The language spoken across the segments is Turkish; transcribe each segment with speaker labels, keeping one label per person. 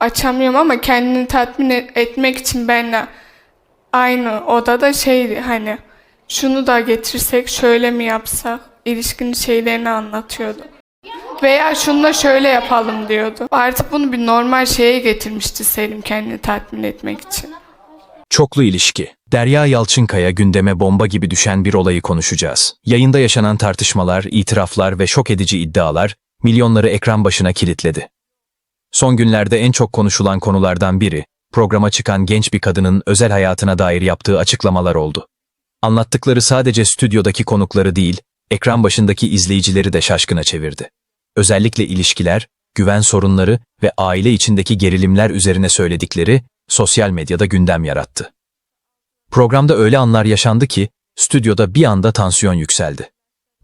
Speaker 1: açamıyorum ama kendini tatmin et- etmek için benimle aynı odada şeydi hani şunu da getirsek şöyle mi yapsak ilişkinin şeylerini anlatıyordu. Veya şunu da şöyle yapalım diyordu. Artık bunu bir normal şeye getirmişti Selim kendini tatmin etmek için.
Speaker 2: Çoklu ilişki. Derya Yalçınkaya gündeme bomba gibi düşen bir olayı konuşacağız. Yayında yaşanan tartışmalar, itiraflar ve şok edici iddialar milyonları ekran başına kilitledi. Son günlerde en çok konuşulan konulardan biri, programa çıkan genç bir kadının özel hayatına dair yaptığı açıklamalar oldu. Anlattıkları sadece stüdyodaki konukları değil, ekran başındaki izleyicileri de şaşkına çevirdi. Özellikle ilişkiler, güven sorunları ve aile içindeki gerilimler üzerine söyledikleri sosyal medyada gündem yarattı. Programda öyle anlar yaşandı ki stüdyoda bir anda tansiyon yükseldi.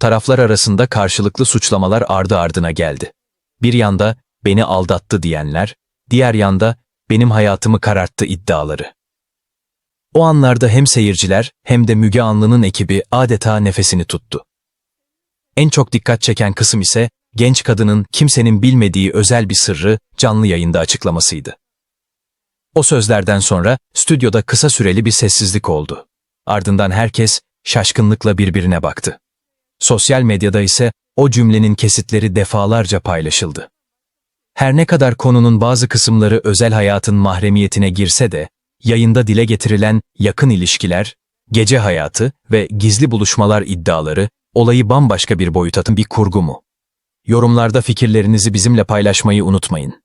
Speaker 2: Taraflar arasında karşılıklı suçlamalar ardı ardına geldi. Bir yanda beni aldattı diyenler, diğer yanda benim hayatımı kararttı iddiaları. O anlarda hem seyirciler hem de Müge Anlı'nın ekibi adeta nefesini tuttu. En çok dikkat çeken kısım ise genç kadının kimsenin bilmediği özel bir sırrı canlı yayında açıklamasıydı. O sözlerden sonra stüdyoda kısa süreli bir sessizlik oldu. Ardından herkes şaşkınlıkla birbirine baktı. Sosyal medyada ise o cümlenin kesitleri defalarca paylaşıldı. Her ne kadar konunun bazı kısımları özel hayatın mahremiyetine girse de, yayında dile getirilen yakın ilişkiler, gece hayatı ve gizli buluşmalar iddiaları olayı bambaşka bir boyuta taşıyan bir kurgu mu? Yorumlarda fikirlerinizi bizimle paylaşmayı unutmayın.